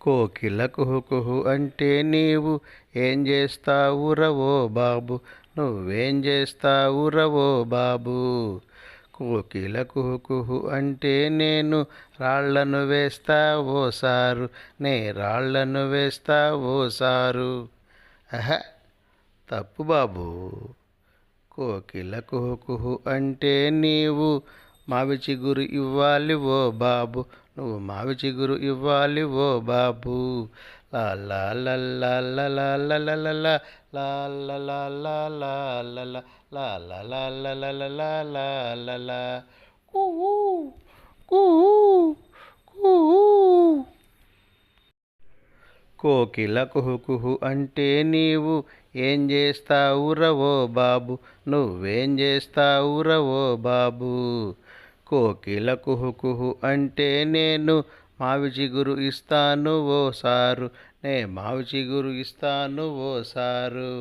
కోకిల కుహుకుహు అంటే నీవు ఏం చేస్తావు రవో బాబు? నువ్వేం చేస్తావు రవో బాబు? కోకిల కుహుకుహు అంటే నేను రాళ్ళను వేస్తా ఓ సారు నే రాళ్ళను వేస్తా ఓ సారు. అహ తప్పు బాబు. కోకిల కుహుకుహు అంటే నీవు మావి చిగురు ఇవ్వాలి ఓ బాబు నువ్వు మావి చిగురు ఇవ్వాలి ఓ బాబు కోకిల కుహు కుహు అంటే నీవు ఏం చేస్తావురవో బాబు నువ్వేం చేస్తావురవో బాబు కోకిల కుహు కుహు అంటే నేను మావి చిగురు ఇస్తాను ఓ సారు. నే మావి చిగురు ఇస్తాను ఓ సారు.